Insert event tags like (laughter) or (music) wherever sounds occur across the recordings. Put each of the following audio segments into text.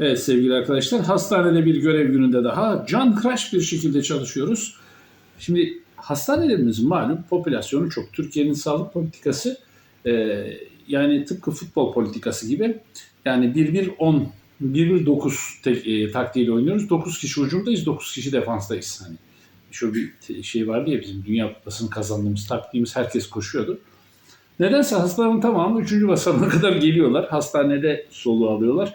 Evet sevgili arkadaşlar, hastanede bir görev gününde daha can kıraş bir şekilde çalışıyoruz. Şimdi hastanelerimizin malum popülasyonu çok. Türkiye'nin sağlık politikası e, yani tıpkı futbol politikası gibi yani 1-1-10, 1-1-9 tek- e, taktiğiyle oynuyoruz. 9 kişi hücumdayız, 9 kişi defanstayız. Hani şu bir şey vardı ya bizim Dünya Kupası'nı kazandığımız taktiğimiz herkes koşuyordu. Nedense hastaların tamamı 3. basamağa (laughs) kadar geliyorlar. Hastanede soluğu alıyorlar.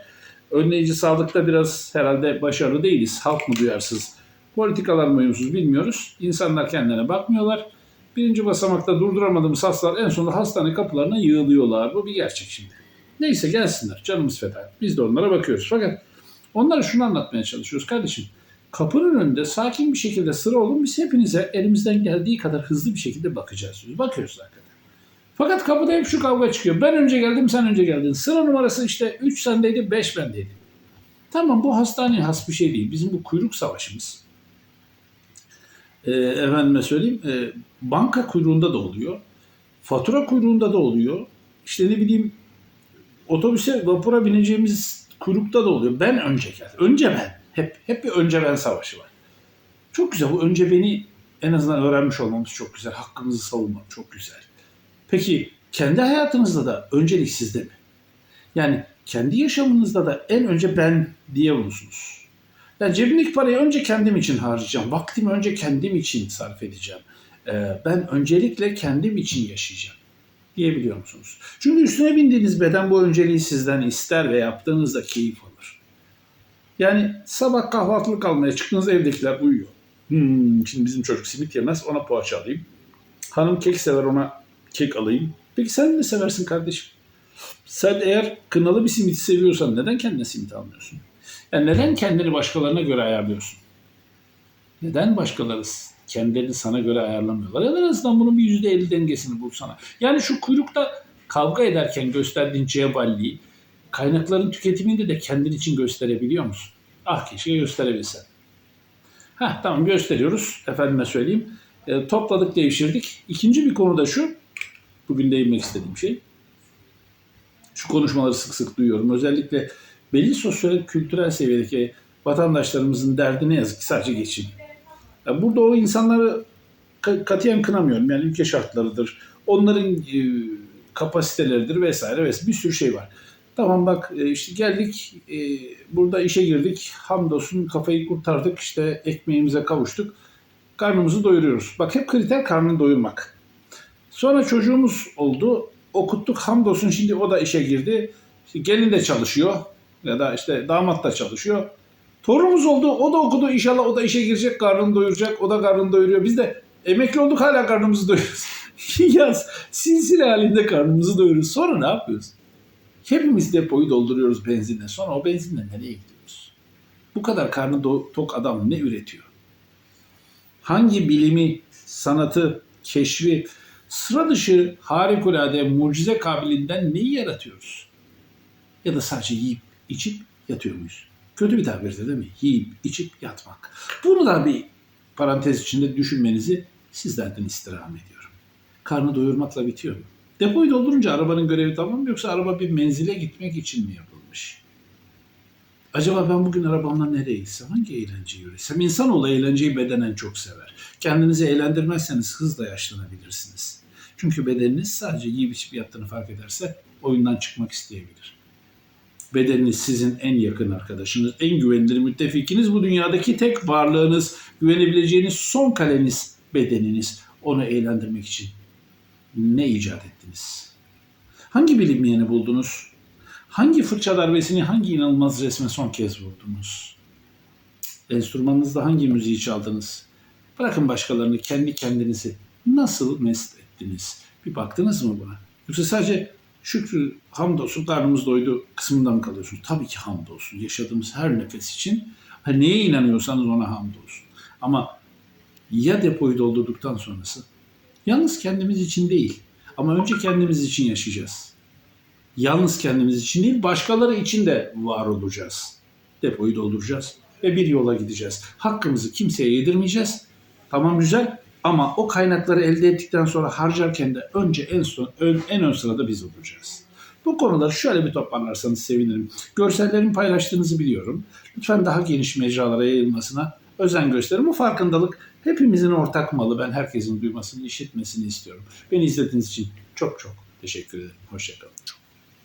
Önleyici sağlıkta biraz herhalde başarılı değiliz. Halk mı duyarsız? Politikalar mı uyumsuz bilmiyoruz. İnsanlar kendilerine bakmıyorlar. Birinci basamakta durduramadığımız hastalar en sonunda hastane kapılarına yığılıyorlar. Bu bir gerçek şimdi. Neyse gelsinler. Canımız feda. Biz de onlara bakıyoruz. Fakat onlara şunu anlatmaya çalışıyoruz kardeşim. Kapının önünde sakin bir şekilde sıra olun. Biz hepinize elimizden geldiği kadar hızlı bir şekilde bakacağız. Bakıyoruz hakikaten. Fakat kapıda hep şu kavga çıkıyor. Ben önce geldim, sen önce geldin. Sıra numarası işte 3 sendeydi, 5 bendeydi. Tamam bu hastaneye has bir şey değil. Bizim bu kuyruk savaşımız. E, efendime söyleyeyim, e, banka kuyruğunda da oluyor. Fatura kuyruğunda da oluyor. İşte ne bileyim otobüse, vapura bineceğimiz kuyrukta da oluyor. Ben önce geldim. Önce ben. Hep, hep bir önce ben savaşı var. Çok güzel. Bu önce beni en azından öğrenmiş olmamız çok güzel. Hakkımızı savunmak çok güzel. Peki kendi hayatınızda da öncelik sizde mi? Yani kendi yaşamınızda da en önce ben diye musunuz? Yani cebimdeki parayı önce kendim için harcayacağım. Vaktimi önce kendim için sarf edeceğim. Ee, ben öncelikle kendim için yaşayacağım diyebiliyor musunuz? Çünkü üstüne bindiğiniz beden bu önceliği sizden ister ve yaptığınızda keyif alır. Yani sabah kahvaltılık almaya çıktığınız evdekiler uyuyor. Hmm, şimdi bizim çocuk simit yemez ona poğaça alayım. Hanım kek sever ona kek alayım. Peki sen ne seversin kardeşim? Sen eğer kınalı bir simit seviyorsan neden kendine simit almıyorsun? Yani neden kendini başkalarına göre ayarlıyorsun? Neden başkaları kendilerini sana göre ayarlamıyorlar? Ya da en azından bunun bir yüzde elli dengesini bulsana. Yani şu kuyrukta kavga ederken gösterdiğin ceballiği kaynakların tüketiminde de kendin için gösterebiliyor musun? Ah keşke gösterebilsen. Heh, tamam gösteriyoruz. Efendime söyleyeyim. E, topladık, devşirdik. İkinci bir konu da şu. Bugün değinmek istediğim şey. Şu konuşmaları sık sık duyuyorum. Özellikle belli sosyal kültürel seviyedeki vatandaşlarımızın derdi ne yazık ki sadece geçim. Ya burada o insanları ka- katiyen kınamıyorum. Yani ülke şartlarıdır. Onların e, kapasiteleridir vesaire vesaire. Bir sürü şey var. Tamam bak e, işte geldik e, burada işe girdik. Hamdolsun kafayı kurtardık. işte ekmeğimize kavuştuk. Karnımızı doyuruyoruz. Bak hep kriter karnını doyurmak. Sonra çocuğumuz oldu. Okuttuk hamdolsun şimdi o da işe girdi. İşte gelin de çalışıyor. Ya da işte damat da çalışıyor. Torunumuz oldu. O da okudu. İnşallah o da işe girecek. Karnını doyuracak. O da karnını doyuruyor. Biz de emekli olduk hala karnımızı doyuruyoruz. (laughs) Yaz silsile halinde karnımızı doyuruyoruz. Sonra ne yapıyoruz? Hepimiz depoyu dolduruyoruz benzinle. Sonra o benzinle nereye gidiyoruz? Bu kadar karnı tok adam ne üretiyor? Hangi bilimi, sanatı, keşfi, sıra dışı harikulade mucize kabiliğinden neyi yaratıyoruz? Ya da sadece yiyip içip yatıyor muyuz? Kötü bir tabirdi değil mi? Yiyip içip yatmak. Bunu da bir parantez içinde düşünmenizi sizlerden istirham ediyorum. Karnı doyurmakla bitiyor mu? Depoyu doldurunca arabanın görevi tamam mı yoksa araba bir menzile gitmek için mi yapılmış? Acaba ben bugün arabamla nereye gitsem, hangi eğlenceyi üretsem? İnsanoğlu eğlenceyi bedenen çok sever. Kendinizi eğlendirmezseniz hızla yaşlanabilirsiniz. Çünkü bedeniniz sadece yiyip içip yattığını fark ederse oyundan çıkmak isteyebilir. Bedeniniz sizin en yakın arkadaşınız, en güvenilir müttefikiniz, bu dünyadaki tek varlığınız, güvenebileceğiniz son kaleniz bedeniniz. Onu eğlendirmek için ne icat ettiniz? Hangi bilinmeyeni buldunuz? Hangi fırça darbesini, hangi inanılmaz resme son kez vurdunuz? Enstrümanınızda hangi müziği çaldınız? Bırakın başkalarını, kendi kendinizi nasıl mest ettiniz? Bir baktınız mı buna? Yoksa sadece şükrü, hamdolsun, karnımız doydu kısmında mı kalıyorsunuz? Tabii ki hamdolsun. Yaşadığımız her nefes için ha, neye inanıyorsanız ona hamdolsun. Ama ya depoyu doldurduktan sonrası? Yalnız kendimiz için değil. Ama önce kendimiz için yaşayacağız. Yalnız kendimiz için değil, başkaları için de var olacağız. Depoyu dolduracağız ve bir yola gideceğiz. Hakkımızı kimseye yedirmeyeceğiz. Tamam güzel ama o kaynakları elde ettikten sonra harcarken de önce en son ön- en ön sırada biz olacağız. Bu konuları şöyle bir toparlarsanız sevinirim. Görsellerimi paylaştığınızı biliyorum. Lütfen daha geniş mecralara yayılmasına özen gösterin. Bu farkındalık hepimizin ortak malı. Ben herkesin duymasını, işitmesini istiyorum. Beni izlediğiniz için çok çok teşekkür ederim. Hoşçakalın.